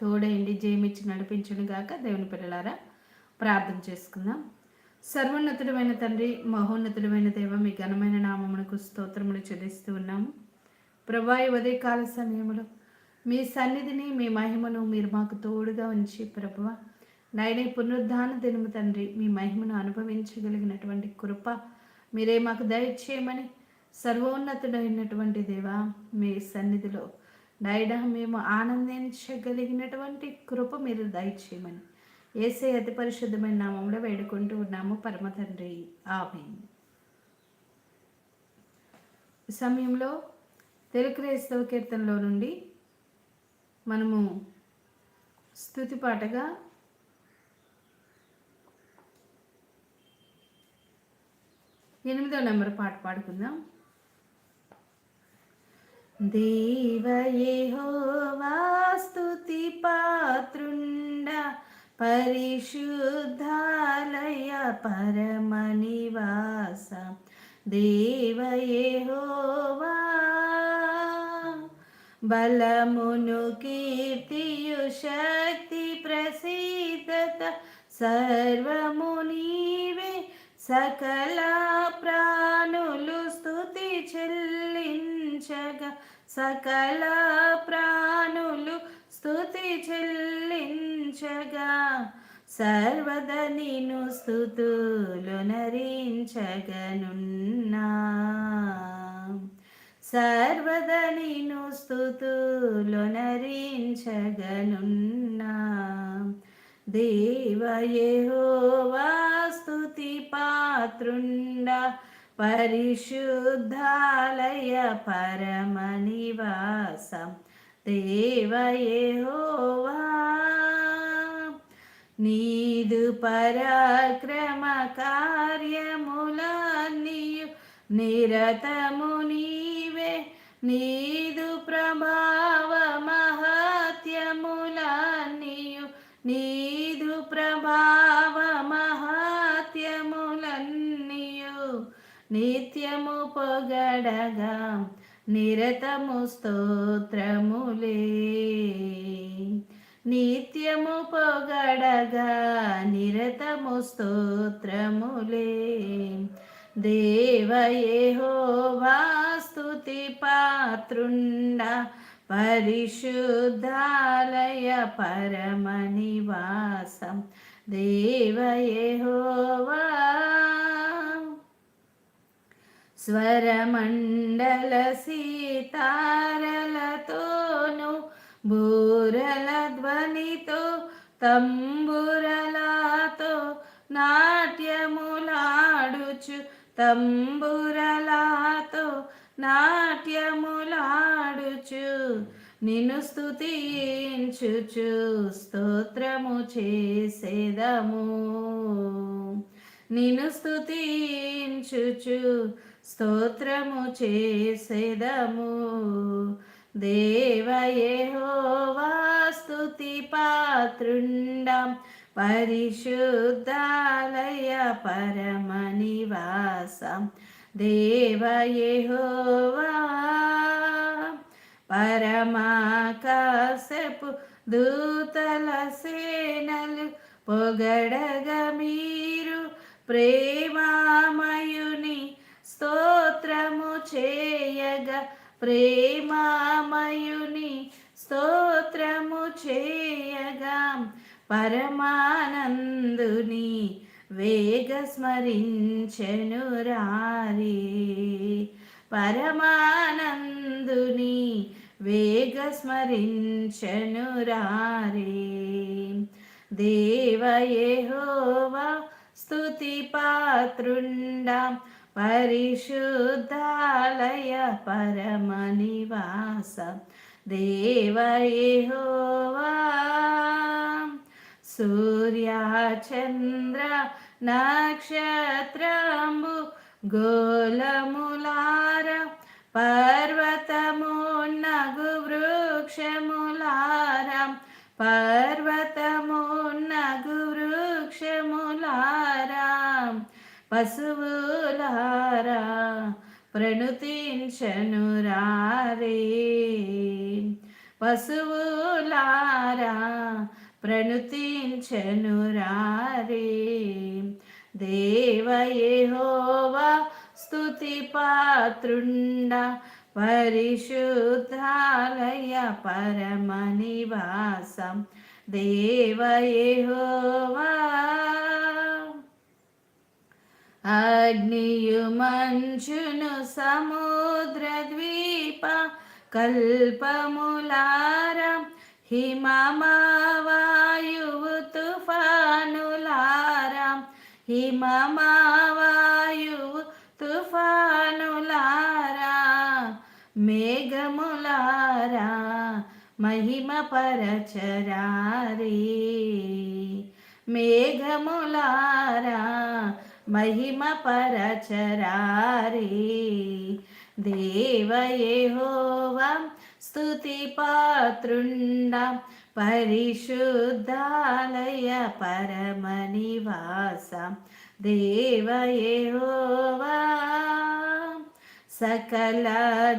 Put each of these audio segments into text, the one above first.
తోడయండి జయమిచ్చి నడిపించును గాక దేవుని పిల్లలారా ప్రార్థన చేసుకుందాం. సర్వోన్నతుడమైన తండ్రి మహోన్నతుడమైన దేవ మీ ఘనమైన నామమునకు స్తోత్రములు చెల్లిస్తూ ఉన్నాము. ప్రభా ఈ ఉదయకాల సమయంలో మీ సన్నిధిని మీ మహిమను మీరు మాకు తోడుగా ఉంచి ప్రభువ నాయన పునరుద్ధాన దినము తండ్రి మీ మహిమను అనుభవించగలిగినటువంటి కృప మీరే మాకు దయచేయమని సర్వోన్నతుడైనటువంటి దేవా మీ సన్నిధిలో నైడా మేము ఆనందించగలిగినటువంటి కృప మీరు దయచేయమని. ఏసే అతి పరిశుద్ధమైన నామంలో వేడుకుంటూ ఉన్నాము. పరమ తండ్రి. ఆమె సమయంలో తెలుగు క్రైస్తవ కీర్తనలో నుండి మనము స్థుతి పాటగా ఎనిమిదో నెంబర్ పాట పాడుకుందాం. దేవయేహోవాస్తుతి పాత్రుండ పరిశుద్ధాలయ పరమనివాస. దేవయేహోవా బలమును కీర్తియు శక్తి ప్రసీదత సర్వము నీవే. సకల ప్రాణులు స్థుతి స్తుతి చెల్లించగా సకల ప్రాణులు స్థుతి చెల్లించగా సర్వద నిను స్థుతులు నరించగనున్నా సర్వద నిను స్థుతులు నరించగనున్నా దేవయేహోవా స్తుతి పాత్రుండ పరిశుద్ధాలయ పరమనివాసం దేవయేహోవా నీదు పరాక్రమ కార్యములన్నీయు నిరతము నీవే. నీదు ప్రభావ మహత్యములన్నీయు నీ నిత్యము పొగడగా నిరతము స్తోత్రములే. నిత్యము పొగడగా నిరతము స్తోత్రములే. దేవయేహోవా స్తుతి పాత్రుండ పరిశుద్ధాలయ పరమ పరమనివాసం దేవయేహోవా స్వరమండల సీతారలతోను బూరల ధ్వనితో తంబురలాతో నాట్యములాడుచు తంబురలాతో నాట్యములాడుచు నిన్ను స్తుతించుచు స్తోత్రము చేసేదము. నిన్ను స్తుతించుచు స్తోత్రము చేసేదము. దేవయేహోవా స్తుతి పాత్రుండం. పరిశుద్ధాలయ పరమనివాసం దేవయేహోవా పరమాకాశపు దూతల సేనలు పొగడగ మీరు. ప్రేమామయ స్తోత్రము చేయగా ప్రేమామయుని స్తోత్రము చేయగా పరమానందుని వేగ స్మరించెను పరమానందుని వేగ స్మరించెను రారే. దేవయేహోవా స్తుతి పాత్రుండా పరిశుద్ధాలయ పరమ పరమనివాసం దేవయేహోవా సూర్యచంద్ర నక్షత్రము గోలములార పర్వతమున్నగు వృక్షములార పర్వతము నగు వృక్షములారా పశువులారా ప్రణుతించను రారే. పశువులారా ప్రణుతించను రారే. దేవయేహోవా స్తుతి పాత్రుండ పరిశుద్ధాలయ పరమ నివాసం. దేవయేహోవా అగ్నియు మంచును సముద్ర ద్వీప కల్పములార హిమమావాయువు తుఫానులార హిమమావాయువు తుఫానులార మేఘములార మహిమ పరచరారీ మేఘములారా మహిమ పరచరారీ. దేవయేహోవా స్తుతి పాత్రుండ పరిశుద్ధాలయ పరమ నివాస దేవయేహోవా సకల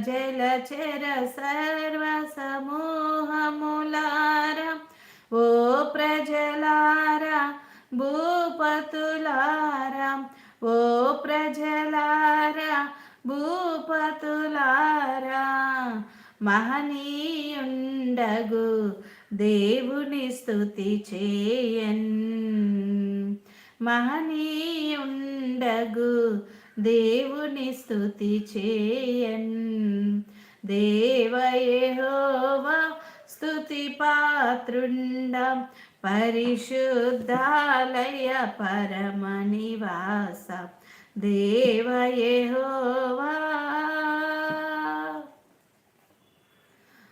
జలచర సర్వ సమూహములార. ఓ ప్రజలారా భూపతులారా. ఓ ప్రజలారా భూపతులారా. మహనీయుండగు దేవుని స్తుతి చేయన్. మహనీయుండగు దేవుని స్తుతి చేయన్. దేవయేహోవా స్తుతి పాత్రుండ. పరిశుద్ధాలయ పరమ నివాస దేవయేహోవా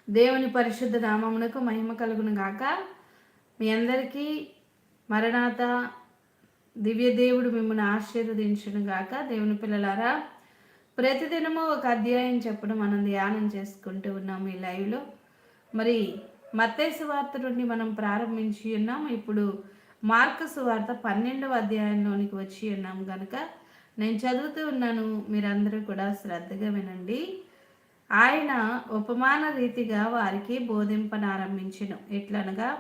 దేవుని పరిశుద్ధ నామమునకు మహిమ కలుగును గాక. మీ అందరికీ మరణాత దివ్య దేవుడు మిమ్మల్ని ఆశీర్వదించును గాక. దేవుని పిల్లలారా ప్రతిదినము ఒక అధ్యాయం చెప్పడం మనం ధ్యానం చేసుకుంటూ ఉన్నాము ఈ లైవ్లో. మరి మత్తేసు వార్త నుండి మనం ప్రారంభించి ఉన్నాం. ఇప్పుడు మార్కసు వార్త పన్నెండవ అధ్యాయంలోనికి వచ్చి ఉన్నాం కనుక నేను చదువుతూ ఉన్నాను. మీరందరూ కూడా శ్రద్ధగా వినండి. ఆయన ఉపమాన రీతిగా వారికి బోధింపనారంభించను. ఎట్లనగా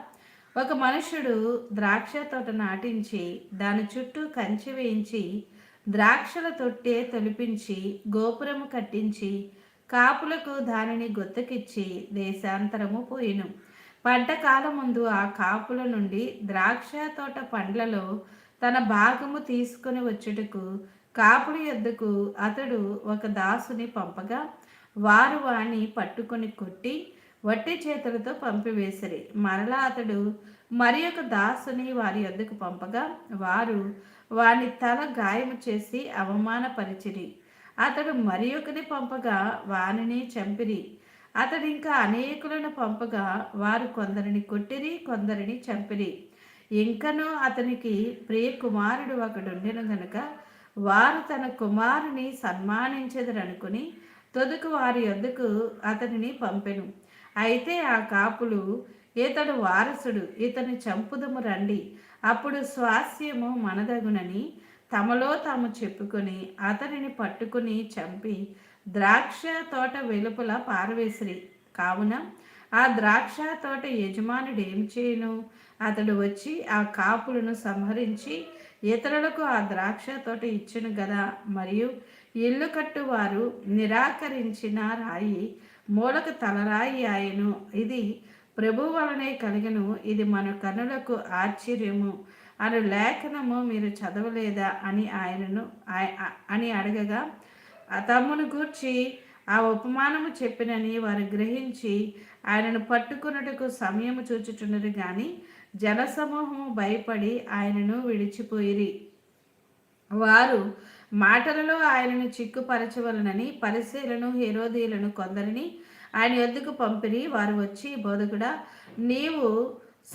ఒక మనుషుడు ద్రాక్ష తోట నాటించి దాని చుట్టూ కంచి వేయించి ద్రాక్షల తొట్టే తొలిపించి గోపురము కట్టించి కాపులకు దానిని గుత్తకిచ్చి దేశాంతరము పోయిను. పంట కాలం ముందు ఆ కాపుల నుండి ద్రాక్ష తోట పండ్లలో తన భాగము తీసుకుని వచ్చుటకు కాపుల యొద్దకు అతడు ఒక దాసుని పంపగా వారు వాణ్ణి పట్టుకొని కొట్టి వట్టి చేతులతో పంపివేసిరి. మరలా అతడు మరి ఒక దాసుని వారి వద్దకు పంపగా వారు వాని తల గాయము చేసి అవమానపరిచిరి. అతడు మరి ఒకని పంపగా వానిని చంపిరి. అతడు ఇంకా అనేకులను పంపగా వారు కొందరిని కొట్టిరి కొందరిని చంపిరి. ఇంకనూ అతనికి ప్రియ కుమారుడు ఒకడుండెను గనుక వారు తన కుమారుని సన్మానించదరనుకుని తొదుకు వారి వద్దకు అతనిని పంపెను. అయితే ఆ కాపులు ఇతడు వారసుడు ఇతని చంపుదము రండి. అప్పుడు స్వాస్యము మనదగునని తమలో తాము చెప్పుకొని అతనిని పట్టుకుని చంపి ద్రాక్ష తోట వెలుపల పారవేసిరి. కావున ఆ ద్రాక్ష తోట యజమానుడు ఏం చేయను? అతడు వచ్చి ఆ కాపులను సంహరించి ఇతరులకు ఆ ద్రాక్ష తోట ఇచ్చును కదా మరియు ఇల్లు కట్టువారు నిరాకరించిన రాయి మూలకు తలరాయి ఆయను. ఇది ప్రభు వలనే కలిగను. ఇది మన కనులకు ఆశ్చర్యము. అను లేఖనము మీరు చదవలేదా అని ఆయనను అని అడగగా తమ్మును గూర్చి ఆ ఉపమానము చెప్పినని వారు గ్రహించి ఆయనను పట్టుకున్నటకు సమయము చూచుచున్నది కానీ జనసమూహము భయపడి ఆయనను విడిచిపోయిరి. వారు మాటలలో ఆయనను చిక్కుపరచవలనని పరిశీలను హేరోదీలను కొందరిని ఆయన ఎద్దుకు పంపిణీ వారు వచ్చి బోధకుడా నీవు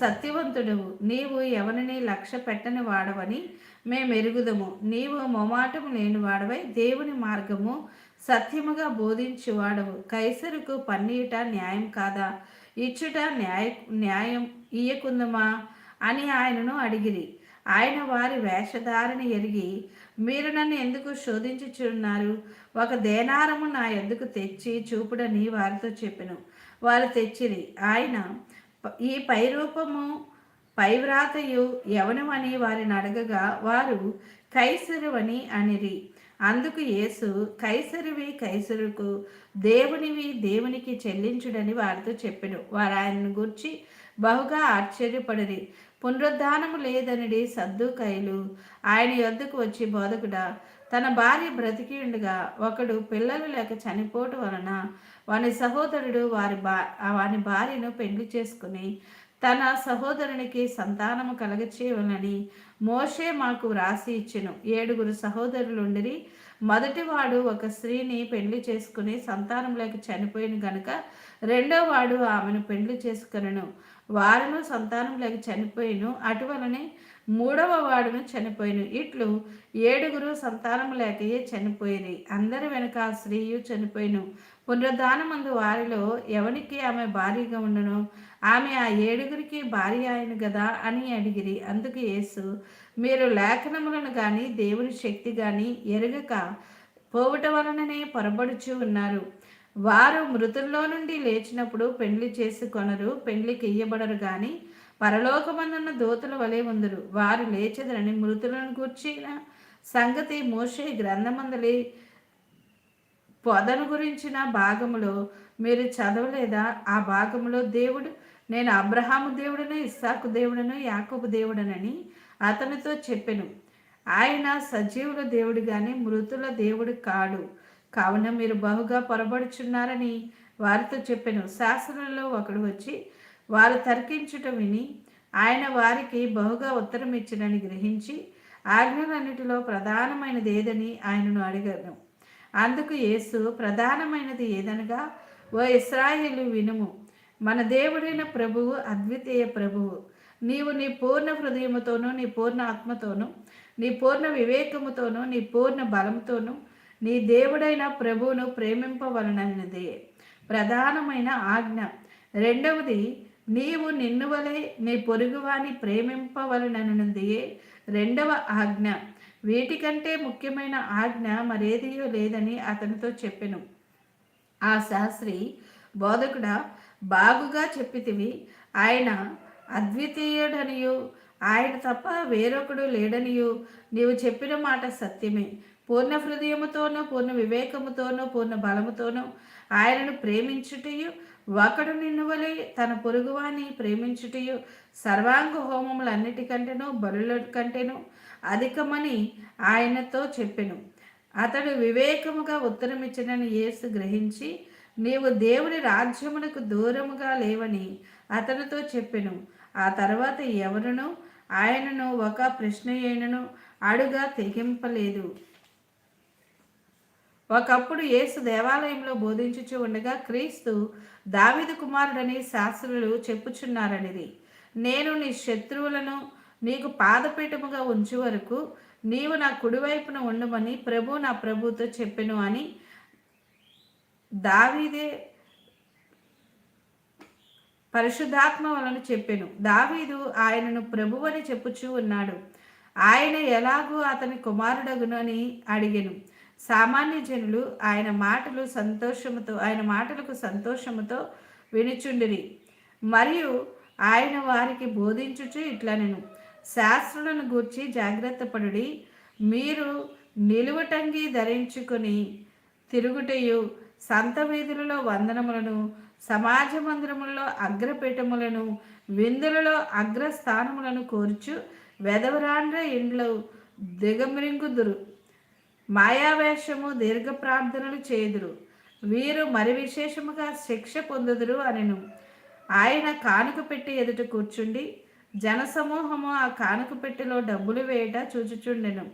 సత్యవంతుడవు. నీవు ఎవరిని లక్ష్య పెట్టని వాడవని మేము ఎరుగుదము నీవు మొమాటము లేని వాడవై దేవుని మార్గము సత్యముగా బోధించి వాడవు కైసరుకు పన్నీట న్యాయం కాదా? ఇచ్చుట న్యాయ న్యాయం ఇయ్యకుందమా? అని ఆయనను అడిగిరి. ఆయన వారి వేషధారిని ఎరిగి మీరు నన్ను ఎందుకు శోధించుచున్నారు? ఒక దేనారము నా ఎందుకు తెచ్చి చూపుడని వారితో చెప్పెను. వారు తెచ్చిరి. ఆయన ఈ పైరూపము పైవ్రాతయు ఎవనమని వారిని అడగగా వారు కైసరువని అనిరి. అందుకు యేసు కైసరివి కైసరుకు దేవునివి దేవునికి చెల్లించుడని వారితో చెప్పాడు వారు ఆయనను గురించి బహుగా ఆశ్చర్యపడిరి. పునరుద్ధానము లేదనిడి సద్దుకైలు. ఆయన యొద్దకు వచ్చి బోధకుడా తన భార్య బ్రతికి ఉండగా ఒకడు పిల్లలు లేక చనిపోవటం వలన వాని సహోదరుడు వారి బా వాని భార్యను పెళ్ళి చేసుకుని తన సహోదరునికి సంతానము కలగచేయవలని మోషే మాకు వ్రాసి ఇచ్చెను. ఏడుగురు సహోదరులుండిరి. మొదటివాడు ఒక స్త్రీని పెళ్ళి చేసుకుని సంతానం లేక చనిపోయిన గనుక రెండోవాడు ఆమెను పెళ్ళి చేసుకునను. వారును సంతానం లేక చనిపోయిను. అటువలనే మూడవ వాడును చనిపోయిను. ఇట్లు ఏడుగురు సంతానము లేకయే చనిపోయింది అందరి వెనుక స్త్రీయు చనిపోయిను. పునరుద్ధానమందు వారిలో ఎవనికి ఆమె భారీగా ఉండను? ఆమె ఆ ఏడుగురికి భార్య అయిన కదా అని అడిగిరి. అందుకు యేసు మీరు లేఖనములను కానీ దేవుని శక్తి కానీ ఎరగక పోవట వలననే పొరబడుచు ఉన్నారు. వారు మృతుల్లో నుండి లేచినప్పుడు పెళ్ళి చేసుకొనరు పెళ్ళికి ఇయ్యబడరు కానీ పరలోకమందున్న దూతల వలె ఉందరు. వారు లేచెదరని మృతులను కూర్చిన సంగతి మోషే గ్రంథమందలి పొదను గురించిన భాగములో మీరు చదవలేదా? ఆ భాగంలో దేవుడు నేను అబ్రహాము దేవుడను ఇస్సాకు దేవుడను యాకబు దేవుడనని అతనితో చెప్పెను. ఆయన సజీవుల దేవుడు కానీ మృతుల దేవుడు కాడు. కావున మీరు బహుగా పొరబడుచున్నారని వారితో చెప్పాను. శాసనంలో ఒకడు వచ్చి వారు తర్కించుట విని ఆయన వారికి బహుగా ఉత్తరం ఇచ్చినని గ్రహించి ఆజ్ఞలన్నిటిలో ప్రధానమైనది ఏదని ఆయనను అడిగాను. అందుకు యేసు ప్రధానమైనది ఏదనగా ఓ ఇస్రాయేలు వినుము మన దేవుడైన ప్రభువు అద్వితీయ ప్రభువు. నీవు నీ పూర్ణ హృదయముతోనూ నీ పూర్ణ ఆత్మతోనూ నీ పూర్ణ వివేకముతోనూ నీ పూర్ణ బలంతోనూ నీ దేవుడైన ప్రభువును ప్రేమింపవలనన్నదే ప్రధానమైన ఆజ్ఞ. రెండవది నీవు నిన్ను వలె నీ పొరుగువాని ప్రేమింపవలనన్నదే రెండవ ఆజ్ఞ. వీటికంటే ముఖ్యమైన ఆజ్ఞ మరేదియో లేదని అతనితో చెప్పెను. ఆ శాస్త్రి బోధకుడా బాగుగా చెప్పితివి. ఆయన అద్వితీయుడనియు. ఆయన తప్ప వేరొకడు లేడనియు. నీవు చెప్పిన మాట సత్యమే. పూర్ణ హృదయముతోనూ పూర్ణ వివేకముతోనూ పూర్ణ బలముతోనూ ఆయనను ప్రేమించుటయు ఒకడు నిన్ను వలె తన పొరుగువాని ప్రేమించుటయు. సర్వాంగ హోమములన్నిటికంటేనూ బలుల కంటేనూ అధికమని ఆయనతో చెప్పెను. అతడు వివేకముగా ఉత్తరమిచ్చినని యేసు గ్రహించి నీవు దేవుని రాజ్యమునకు దూరముగా లేవని అతనితో చెప్పెను. ఆ తర్వాత ఎవరును ఆయనను ఒక ప్రశ్న ఏనను అడుగా తెగింపలేదు. ఒకప్పుడు యేసు దేవాలయంలో బోధించుచు ఉండగా క్రీస్తు దావిదు కుమారుడని శాస్త్రులు చెప్పుచున్నారనిది. నేను నీ శత్రువులను నీకు పాదపీఠముగా ఉంచు వరకు నీవు నా కుడివైపున ఉండమని ప్రభు నా ప్రభుతో చెప్పెను అని దావీదే పరిశుద్ధాత్మ వలన చెప్పెను. దావీదు ఆయనను ప్రభువని చెప్పుచూ ఉన్నాడు. ఆయన ఎలాగూ అతని కుమారుడగును అని అడిగెను. సామాన్య జనులు ఆయన మాటలు సంతోషముతో ఆయన మాటలకు సంతోషముతో వినుచుండిరి. మరియు ఆయన వారికి బోధించుచు ఇట్లా నేను శాస్త్రులను గూర్చి జాగ్రత్త పడుడి. మీరు నిలువటంగి ధరించుకొని తిరుగుటయు సంత వీధులలో వందనములను సమాజ మందిరములలో అగ్రపీఠములను విందులలో అగ్రస్థానములను కోర్చు వెదవరాండ్ర ఇండ్లు దిగమిరింగుదురు. మాయావేషము దీర్ఘ ప్రార్థనలు చేదురు. వీరు మరి విశేషముగా శిక్ష పొందుదురు అనెను. ఆయన కానుక పెట్టి ఎదుట కూర్చుండి జనసమూహము ఆ కానుక పెట్టెలో డబ్బులు వేయట చూచుచుండెను.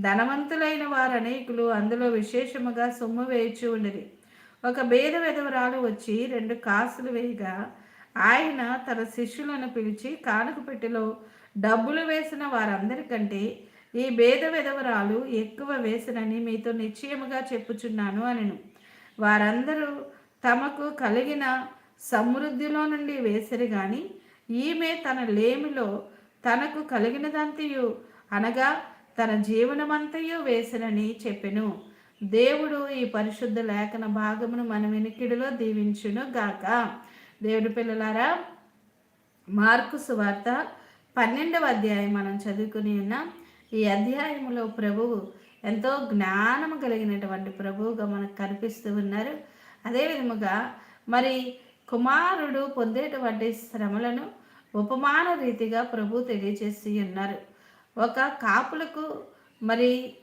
ధనవంతులైన వారు అనేకులు అందులో విశేషముగా సొమ్ము వేయచి ఉండిరి. ఒక భేద విధవరాలు వచ్చి రెండు కాసులు వేయగా ఆయన తన శిష్యులను పిలిచి కానుక పెట్టెలో డబ్బులు వేసిన వారందరికంటే ఈ భేద విధవరాలు ఎక్కువ వేసనని మీతో నిశ్చయముగా చెప్పుచున్నాను అనెను. వారందరూ తమకు కలిగిన సమృద్ధిలో నుండి వేసరి కానీ ఈమె తన లేమిలో తనకు కలిగినదంతయు అనగా తన జీవనమంతయు వేసనని చెప్పెను. దేవుడు ఈ పరిశుద్ధ లేఖన భాగమును మన వెనుకిడిలో దీవించును గాక. దేవుడి పిల్లలారా మార్కు సువార్త పన్నెండవ అధ్యాయం మనం చదువుకుని ఉన్నాం. ఈ అధ్యాయంలో ప్రభువు ఎంతో జ్ఞానము కలిగినటువంటి ప్రభువుగా మనకు కనిపిస్తూ ఉన్నారు. అదే విధముగా మరి కుమారుడు పొందేటువంటి శ్రమలను ఉపమాన రీతిగా ప్రభు తెలియజేసి ఉన్నారు. ఒక కాపులకు మరి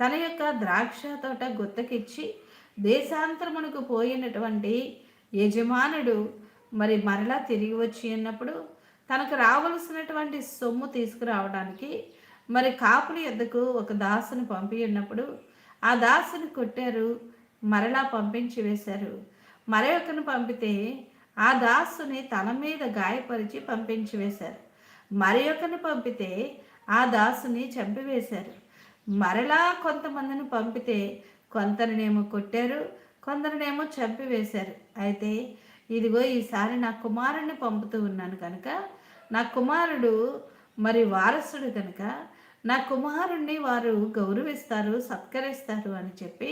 తన యొక్క ద్రాక్ష తోట గుత్తకిచ్చి దేశాంతరమునకు పోయినటువంటి యజమానుడు మరి మరలా తిరిగి వచ్చి ఉన్నప్పుడు తనకు రావలసినటువంటి సొమ్ము తీసుకురావడానికి మరి కాపుల ఎద్దకు ఒక దాసుని పంపి ఉన్నప్పుడు ఆ దాసుని కొట్టారు మరలా పంపించి వేశారు. మరొకను పంపితే ఆ దాసుని తల మీద గాయపరిచి పంపించి వేశారు. మరి ఒకరిని పంపితే ఆ దాసుని చంపివేశారు. మరలా కొంతమందిని పంపితే కొందరినేమో కొట్టారు కొందరినేమో చంపివేశారు. అయితే ఇదిగో ఈసారి నా కుమారుడిని పంపుతూ ఉన్నాను కనుక నా కుమారుడు మరి వారసుడు కనుక నా కుమారుణ్ణి వారు గౌరవిస్తారు సత్కరిస్తారు అని చెప్పి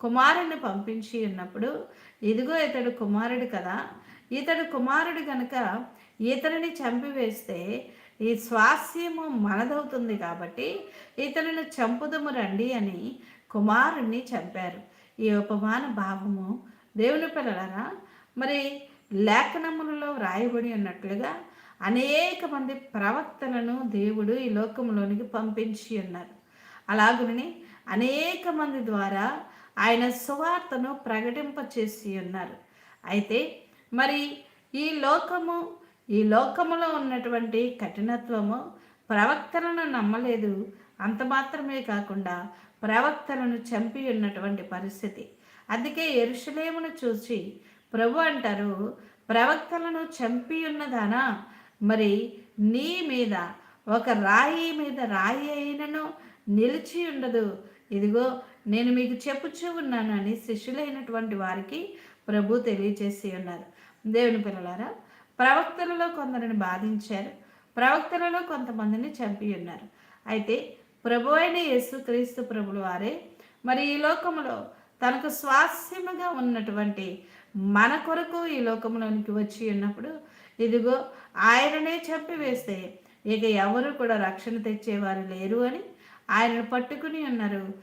కుమారుణ్ణి పంపించి ఉన్నప్పుడు ఇదిగో ఇతడు కుమారుడు కదా ఇతడు కుమారుడు కనుక ఇతరుని చంపివేస్తే ఈ స్వాస్యము మనదవుతుంది కాబట్టి ఇతరులను చంపుదము రండి అని కుమారుణ్ణి చంపారు. ఈ ఉపమాన భావము దేవుని పిల్లలరా మరి లేఖనములలో వ్రాయబడి ఉన్నట్లుగా అనేక మంది ప్రవక్తలను దేవుడు ఈ లోకంలోనికి పంపించి ఉన్నారు. అలాగుని అనేక మంది ద్వారా ఆయన సువార్తను ప్రకటింపచేసి ఉన్నారు. అయితే మరి ఈ లోకము ఈ లోకములో ఉన్నటువంటి కఠినత్వము ప్రవక్తలను నమ్మలేదు. అంత మాత్రమే కాకుండా ప్రవక్తలను చంపి ఉన్నటువంటి పరిస్థితి. అందుకే ఎరుషలేమును చూసి ప్రభు అంటారు ప్రవక్తలను చంపి ఉన్నదానా? మరి నీ మీద ఒక రాయి మీద రాయి అయినను నిలిచి ఉండదు. ఇదిగో నేను మీకు చెప్పుచూ ఉన్నాను అని శిష్యులైనటువంటి వారికి ప్రభు తెలియజేసి ఉన్నారు. దేవుని పిల్లలారా ప్రవక్తలలో కొందరిని బాధించారు. ప్రవక్తలలో కొంతమందిని చంపి ఉన్నారు. అయితే ప్రభు అయిన యేసు క్రీస్తు ప్రభులు వారే మరి ఈ లోకంలో తనకు స్వాస్యముగా ఉన్నటువంటి మన కొరకు ఈ లోకంలోనికి వచ్చి ఉన్నప్పుడు ఇదిగో ఆయననే చంపివేస్తే ఇక ఎవరు కూడా రక్షణ తెచ్చేవారు లేరు అని ఆయనను పట్టుకుని ఉన్నారు.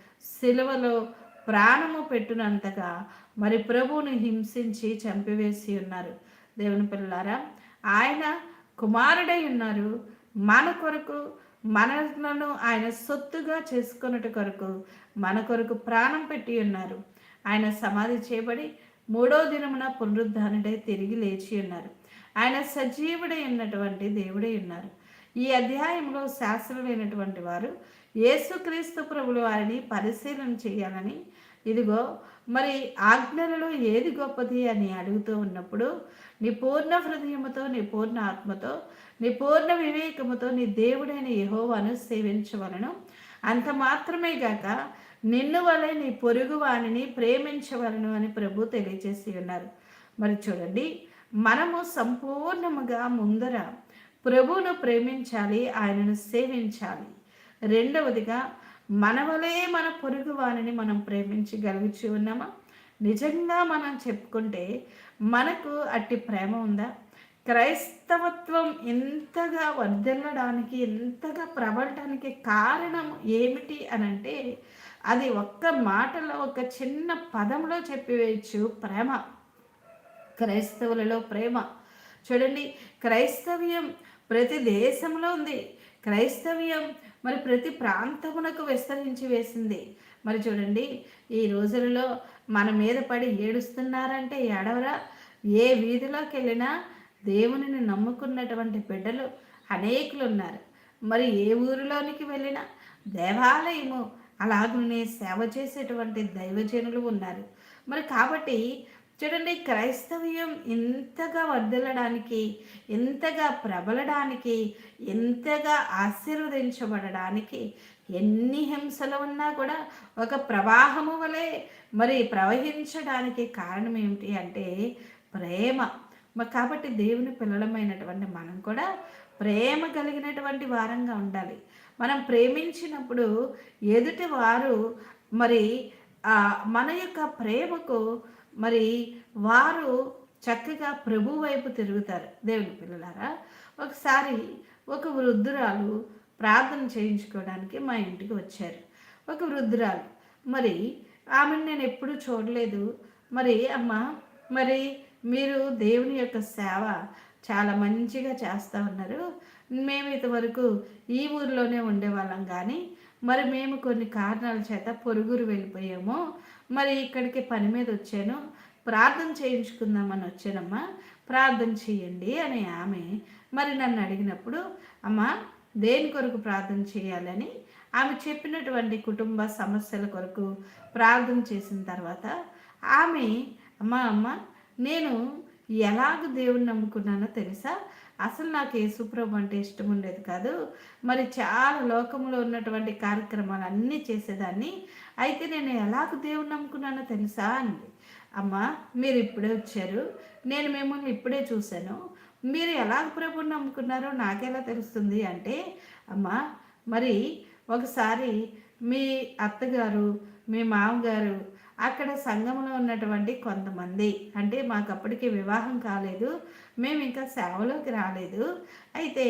సిలువలో ప్రాణము పెట్టినంతగా మరి ప్రభువుని హింసించి చంపివేసి ఉన్నారు. దేవుని పిల్లారా ఆయన కుమారుడై ఉన్నారు. మన కొరకు మనలను ఆయన సొత్తుగా చేసుకున్నట కొరకు మన కొరకు ప్రాణం పెట్టి ఉన్నారు. ఆయన సమాధి చేయబడి మూడో దినమున పునరుద్ధానుడై తిరిగి లేచి ఉన్నారు. ఆయన సజీవుడై ఉన్నటువంటి దేవుడై ఉన్నారు. ఈ అధ్యాయంలో శాస్త్రులైనటువంటి వారు యేసుక్రీస్తు ప్రభులు వారిని పరిశీలన చేయాలని ఇదిగో మరి ఆజ్ఞలలో ఏది గొప్పది అని అడుగుతూ ఉన్నప్పుడు నీ పూర్ణ హృదయముతో నీ పూర్ణ ఆత్మతో నీ పూర్ణ వివేకముతో నీ దేవుడైన యహోవాను సేవించవలను. అంత మాత్రమే గాక నిన్ను వలె నీ పొరుగు వాణిని ప్రేమించవలను అని ప్రభు తెలియజేసి ఉన్నారు. మరి చూడండి మనము సంపూర్ణముగా ముందర ప్రభువును ప్రేమించాలి ఆయనను సేవించాలి. రెండవదిగా మనవలే మన పొరుగు వారిని మనం ప్రేమించగలుగుచు ఉన్నామా? నిజంగా మనం చెప్పుకుంటే మనకు అట్టి ప్రేమ ఉందా? క్రైస్తవత్వం ఎంతగా వర్ధిల్లడానికి ఎంతగా ప్రబడటానికి కారణం ఏమిటి అని అంటే అది ఒక్క మాటలో ఒక చిన్న పదంలో చెప్పివేయచ్చు ప్రేమ. క్రైస్తవులలో ప్రేమ. చూడండి క్రైస్తవ్యం ప్రతి దేశంలో ఉంది. క్రైస్తవ్యం మరి ప్రతి ప్రాంతమునకు విస్తరించి వేసింది. మరి చూడండి ఈ రోజులలో మన మీద పడి ఏడుస్తున్నారంటే ఏడవరా? ఏ వీధిలోకి వెళ్ళినా దేవునిని నమ్ముకున్నటువంటి బిడ్డలు అనేకులు ఉన్నారు. మరి ఏ ఊరిలోనికి వెళ్ళినా దేవాలయము అలాగనే సేవ చేసేటువంటి దైవజనులు ఉన్నారు. మరి కాబట్టి చూడండి క్రైస్తవ్యం ఎంతగా వర్ధిల్లడానికి ఎంతగా ప్రబలడానికి ఎంతగా ఆశీర్వదించబడడానికి ఎన్ని హింసలు ఉన్నా కూడా ఒక ప్రవాహము వలె మరి ప్రవహించడానికి కారణం ఏమిటి అంటే ప్రేమ. కాబట్టి దేవుని పిల్లలమైనటువంటి మనం కూడా ప్రేమ కలిగినటువంటి వారంగా ఉండాలి. మనం ప్రేమించినప్పుడు ఎదుటి వారు మరి మన యొక్క ప్రేమకు మరి వారు చక్కగా ప్రభు వైపు తిరుగుతారు. దేవుని పిల్లలారా ఒకసారి ఒక వృద్ధురాలు ప్రార్థన చేయించుకోవడానికి మా ఇంటికి వచ్చారు. ఒక వృద్ధురాలు మరి ఆమెను నేను ఎప్పుడూ చూడలేదు. మరి అమ్మ మరి మీరు దేవుని యొక్క సేవ చాలా మంచిగా చేస్తూ ఉన్నారు. మేము ఇంతవరకు ఈ ఊరిలోనే ఉండేవాళ్ళం కానీ మరి మేము కొన్ని కారణాల చేత పొరుగురు వెళ్ళిపోయాము. మరి ఇక్కడికి పని మీద వచ్చాను. ప్రార్థన చేయించుకుందామని వచ్చానమ్మా. ప్రార్థన చేయండి అని ఆమె మరి నన్ను అడిగినప్పుడు అమ్మ దేని కొరకు ప్రార్థన చేయాలని? ఆమె చెప్పినటువంటి కుటుంబ సమస్యల కొరకు ప్రార్థన చేసిన తర్వాత ఆమె అమ్మ అమ్మ నేను ఎలాగ దేవుని నమ్ముకున్నానో తెలుసా? అసలు నాకు యేసుప్రభు అంటే ఇష్టం ఉండేది కాదు. మరి చాలా లోకంలో ఉన్నటువంటి కార్యక్రమాలు అన్నీ చేసేదాన్ని. అయితే నేను ఎలాగ దేవుని నమ్ముకున్నానో తెలుసా అంది. అమ్మ మీరు ఇప్పుడే వచ్చారు. నేను మిమ్మల్ని ఇప్పుడే చూశాను. మీరు ఎలాగ ప్రభుని నమ్ముకున్నారో నాకెలా తెలుస్తుంది అంటే అమ్మ మరి ఒకసారి మీ అత్తగారు మీ మామగారు అక్కడ సంఘంలో ఉన్నటువంటి కొంతమంది అంటే మాకు అప్పటికి వివాహం కాలేదు మేము ఇంకా సేవలోకి రాలేదు. అయితే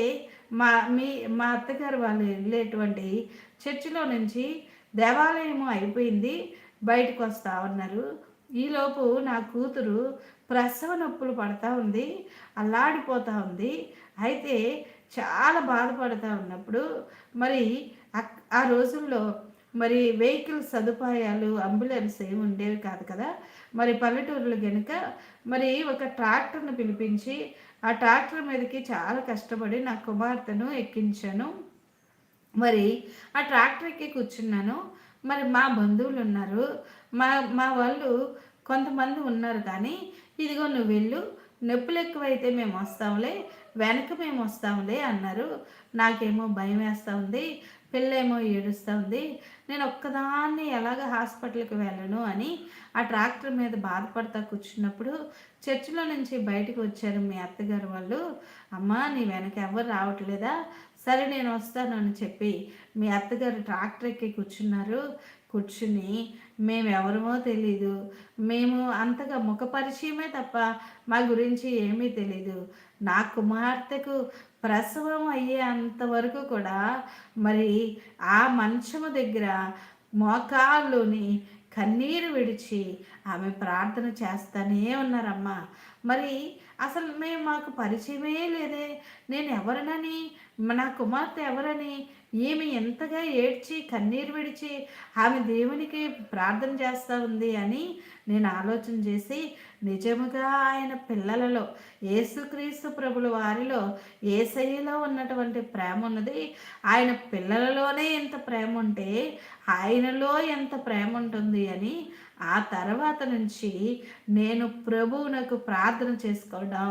మా మీ మా అత్తగారు వాళ్ళు వెళ్ళేటువంటి చర్చిలో నుంచి దేవాలయము అయిపోయింది బయటకు వస్తా ఉన్నారు ఈలోపు నా కూతురు ప్రసవ నొప్పులు పడతా ఉంది అల్లాడిపోతూ ఉంది. అయితే చాలా బాధపడుతూ ఉన్నప్పుడు మరి ఆ రోజుల్లో మరి వెహికల్ సదుపాయాలు అంబులెన్స్ ఏమి ఉండేవి కాదు కదా. మరి పల్లెటూరులు కనుక మరి ఒక ట్రాక్టర్ను పిలిపించి ఆ ట్రాక్టర్ మీదకి చాలా కష్టపడి నా కుమార్తెను ఎక్కించాను. మరి ఆ ట్రాక్టర్కి కూర్చున్నాను. మరి మా బంధువులు ఉన్నారు. మా మా వాళ్ళు కొంతమంది ఉన్నారు కానీ ఇదిగో నువ్వు వెళ్ళు నొప్పులు ఎక్కువైతే మేము వస్తాంలే వెనక మేము వస్తాంలే అన్నారు. నాకేమో భయం వేస్తూ ఉంది పిల్లేమో ఏడుస్తూ ఉంది. నేను ఒక్కదాన్ని ఎలాగ హాస్పిటల్కి వెళ్ళను అని ఆ ట్రాక్టర్ మీద బాధపడతా కూర్చున్నప్పుడు చర్చిలో నుంచి బయటకు వచ్చారు మీ అత్తగారు వాళ్ళు. అమ్మ నీ వెనక ఎవరు రావట్లేదా? సరే నేను వస్తాను అని చెప్పి మీ అత్తగారు ట్రాక్టర్ ఎక్కి కూర్చున్నారు. కూర్చుని మేము ఎవరమో తెలీదు. మేము అంతగా ముఖ పరిచయమే తప్ప మా గురించి ఏమీ తెలీదు. నా కుమార్తెకు ప్రసవం అయ్యే అంతవరకు కూడా మరి ఆ మంచము దగ్గర మోకాల్లోని కన్నీరు విడిచి ఆమె ప్రార్థన చేస్తానే ఉన్నారమ్మా. మరి అసలు మేము మాకు పరిచయమే లేదే. నేను ఎవరినని నా కుమార్తె ఎవరని ఈమె ఎంతగా ఏడ్చి కన్నీరు విడిచి ఆమె దేవునికి ప్రార్థన చేస్తూ ఉంది అని నేను ఆలోచన చేసి నిజముగా ఆయన పిల్లలలో ఏసుక్రీస్తు ప్రభుల వారిలో ఏసయ్యలో ఉన్నటువంటి ప్రేమ ఉన్నది. ఆయన పిల్లలలోనే ఎంత ప్రేమ ఉంటే ఆయనలో ఎంత ప్రేమ ఉంటుంది అని ఆ తర్వాత నుంచి నేను ప్రభువునకు ప్రార్థన చేసుకోవడం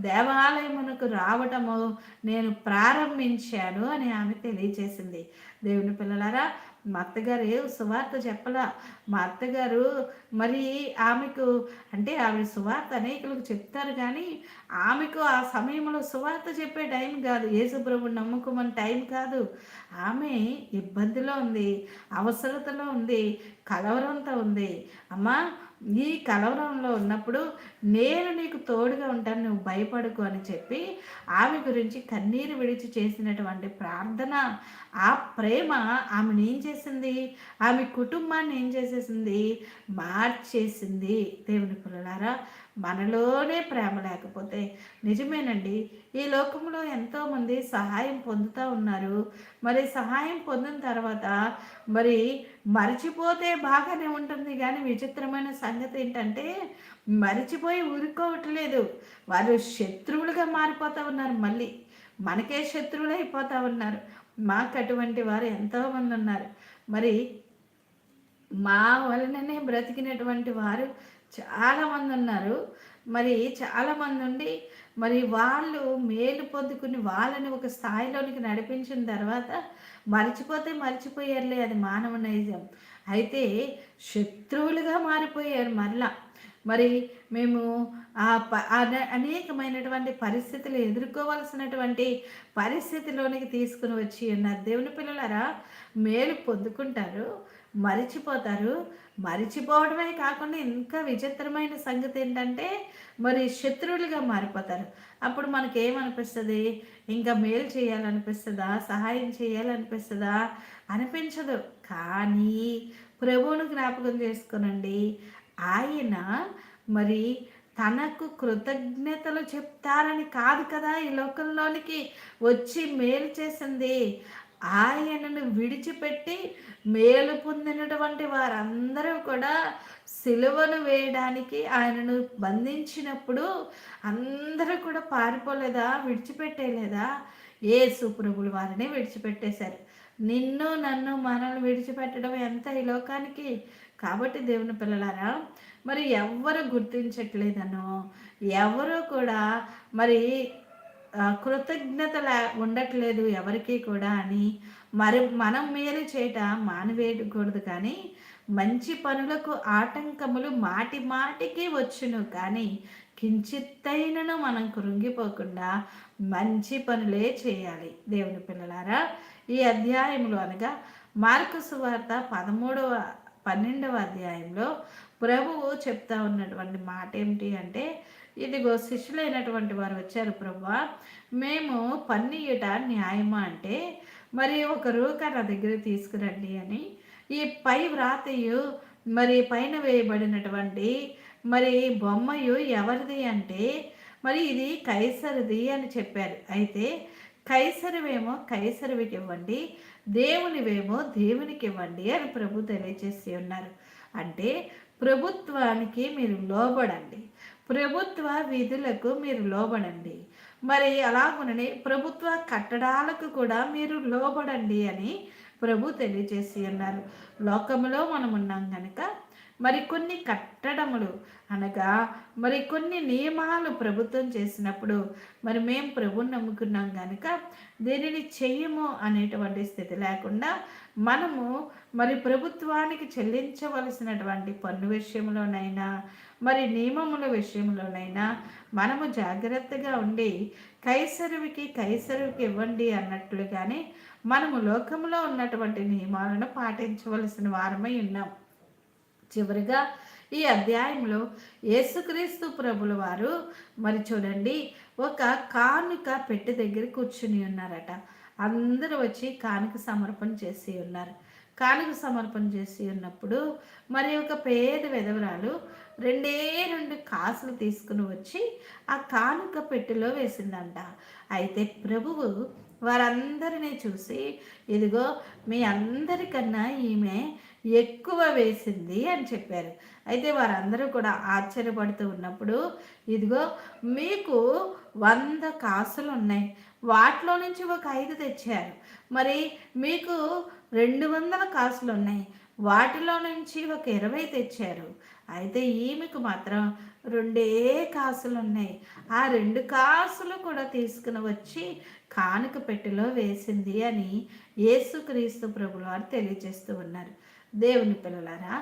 దేవాలయమునకు రావటము నేను ప్రారంభించాను అని ఆమె తెలియజేసింది దేవుని పిల్లలారా మా అత్తగారు ఏ సువార్త చెప్పలా? మా అత్తగారు మరి ఆమెకు అంటే ఆవిడ సువార్త అనేకులకు చెప్తారు కానీ ఆమెకు ఆ సమయంలో సువార్త చెప్పే టైం కాదు. యేసుప్రభు నమ్ముకోమని టైం కాదు. ఆమె ఇబ్బందిలో ఉంది అవసరతలో ఉంది కలవరంతో ఉంది. అమ్మా ఈ కలవరంలో ఉన్నప్పుడు నేను నీకు తోడుగా ఉంటాను నువ్వు భయపడకు అని చెప్పి ఆమె గురించి కన్నీరు విడిచి చేసినటువంటి ప్రార్థన ఆ ప్రేమ ఆమెను ఏం చేసింది? ఆమె కుటుంబాన్ని ఏం చేసేసింది? మార్చేసింది. దేవుని పిల్లలారా మనలోనే ప్రేమ లేకపోతే నిజమేనండి. ఈ లోకంలో ఎంతోమంది సహాయం పొందుతూ ఉన్నారు. మరి సహాయం పొందిన తర్వాత మరి మరిచిపోతే బాగానే ఉంటుంది. కానీ విచిత్రమైన సంగతి ఏంటంటే మరిచిపోయి ఊరుకోవట్లేదు. వారు శత్రువులుగా మారిపోతూ ఉన్నారు. మళ్ళీ మనకే శత్రువులు అయిపోతూ ఉన్నారు. మాకు అటువంటి వారు ఎంతోమంది ఉన్నారు. మరి మా వలననే బ్రతికినటువంటి వారు చాలామంది ఉన్నారు. మరి చాలామంది ఉండి మరి వాళ్ళు మేలు పొందుకుని వాళ్ళని ఒక స్థాయిలోనికి నడిపించిన తర్వాత మర్చిపోతే మర్చిపోయారులే. అది మానవ నైజం. అయితే శత్రువులుగా మారిపోయారు మరలా. మరి మేము ఆ అనేకమైనటువంటి పరిస్థితులు ఎదుర్కోవాల్సినటువంటి పరిస్థితిలోనికి తీసుకుని వచ్చి ఉన్నారు దేవుని పిల్లలారా మేలు పొందుకుంటారు మరిచిపోతారు. మరిచిపోవడమే కాకుండా ఇంకా విచిత్రమైన సంగతి ఏంటంటే మరి శత్రువులుగా మారిపోతారు. అప్పుడు మనకి ఏమనిపిస్తుంది ఇంకా మేలు చేయాలనిపిస్తుందా? సహాయం చేయాలనిపిస్తుందా? అనిపించదు. కానీ ప్రభువును జ్ఞాపకం చేసుకునండి. ఆయన మరి తనకు కృతజ్ఞతలు చెప్తారని కాదు కదా ఈ లోకంలోనికి వచ్చి మేలు చేసింది. ఆయనను విడిచిపెట్టి మేలు పొందినటువంటి వారందరూ కూడా సిలువను వేయడానికి ఆయనను బంధించినప్పుడు అందరూ కూడా పారిపోలేదా విడిచిపెట్టేలేదా? ఏ సుప్రభులు వారిని విడిచిపెట్టేశారు. నిన్ను నన్ను మనల్ని విడిచిపెట్టడం ఎంత ఈ లోకానికి? కాబట్టి దేవుని పిల్లలారా మరి ఎవరు గుర్తించట్లేదనో ఎవరు కూడా మరి కృతజ్ఞత ఉండట్లేదు ఎవరికి కూడా అని మరి మనం మేలు చేయట మానివేయకూడదు కానీ మంచి పనులకు ఆటంకములు మాటి మాటికి వచ్చును కానీ కించిత్తైనను మనం కృంగిపోకుండా మంచి పనులే చేయాలి. దేవుని పిల్లలారా ఈ అధ్యాయంలో అనగా మార్కు సువార్త పదమూడవ పన్నెండవ అధ్యాయంలో ప్రభువు చెప్తా ఉన్నటువంటి మాట ఏమిటి అంటే ఇదిగో శిష్యులైనటువంటి వారు వచ్చారు ప్రభు మేము పన్నీయట న్యాయమా అంటే మరి ఒక రూక నా దగ్గర తీసుకురండి అని. ఈ పై వ్రాతయు మరి పైన వేయబడినటువంటి మరి బొమ్మయు ఎవరిది అంటే మరి ఇది కైసరిది అని చెప్పారు. అయితే కైసరివేమో కైసరివికి ఇవ్వండి దేవునివేమో దేవునికి ఇవ్వండి అని ప్రభు తెలియజేసి ఉన్నారు. అంటే ప్రభుత్వానికి మీరు లోబడండి. ప్రభుత్వ విధులకు మీరు లోబడండి. మరి అలాగునని ప్రభుత్వ కట్టడాలకు కూడా మీరు లోబడండి అని ప్రభు తెలియజేసి ఉన్నారు. లోకములో మనం ఉన్నాం కనుక మరి కొన్ని కట్టడములు అనగా మరి కొన్ని నియమాలు ప్రభుత్వం చేసినప్పుడు మరి మేము ప్రభుని నమ్ముకున్నాం కనుక దీనిని చెయ్యము అనేటువంటి స్థితి లేకుండా మనము మరి ప్రభుత్వానికి చెల్లించవలసినటువంటి పన్ను విషయంలోనైనా మరి నియమముల విషయంలోనైనా మనము జాగ్రత్తగా ఉండి కైసరువికి కైసరువికి ఇవ్వండి అన్నట్లుగానే మనము లోకంలో ఉన్నటువంటి నియమాలను పాటించవలసిన వారమై ఉన్నాం. చివరిగా ఈ అధ్యాయంలో యేసుక్రీస్తు ప్రభుల వారు మరి చూడండి ఒక కానుక పెట్టి దగ్గర కూర్చుని ఉన్నారట. అందరూ వచ్చి కానుక సమర్పణ చేసి ఉన్నారు. కానుక సమర్పణ చేసి ఉన్నప్పుడు మరి ఒక పేద విధవరాలు రెండే రెండు కాసులు తీసుకుని వచ్చి ఆ కానుక పెట్టెలో వేసిందంట. అయితే ప్రభువు వారందరినీ చూసి ఇదిగో మీ అందరికన్నా ఈమె ఎక్కువ వేసింది అని చెప్పారు. అయితే వారందరూ కూడా ఆశ్చర్యపడుతూ ఉన్నప్పుడు ఇదిగో మీకు వంద కాసులు ఉన్నాయి వాటిలో నుంచి ఒక ఐదు తెచ్చారు. మరి మీకు రెండు వందల కాసులు ఉన్నాయి వాటిలో నుంచి ఒక ఇరవై తెచ్చారు. అయితే ఈమెకు మాత్రం రెండే కాసులు ఉన్నాయి ఆ రెండు కాసులు కూడా తీసుకుని వచ్చి కానుక పెట్టెలో వేసింది అని యేసుక్రీస్తు ప్రభులు వారు తెలియజేస్తూ ఉన్నారు. దేవుని పిల్లలారా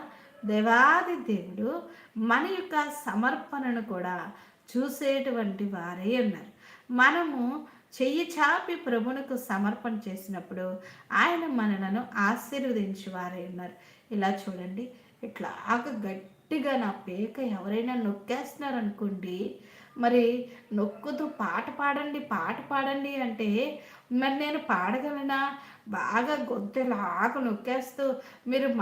దేవాది దేవుడు మన యొక్క సమర్పణను కూడా చూసేటువంటి వారే ఉన్నారు. మనము చెయ్యి చాపి ప్రభునకు సమర్పణ చేసినప్పుడు ఆయన మనలను ఆశీర్వదించి వారే ఉన్నారు. ఇలా చూడండి ఇట్లాగ గట్టిగా నా పేక ఎవరైనా నొక్కేస్తున్నారనుకోండి మరి నొక్కుతూ పాట పాడండి పాట పాడండి అంటే మరి నేను పాడగలనా? బాగా గొంతులాగా నొక్కేస్తూ మీరు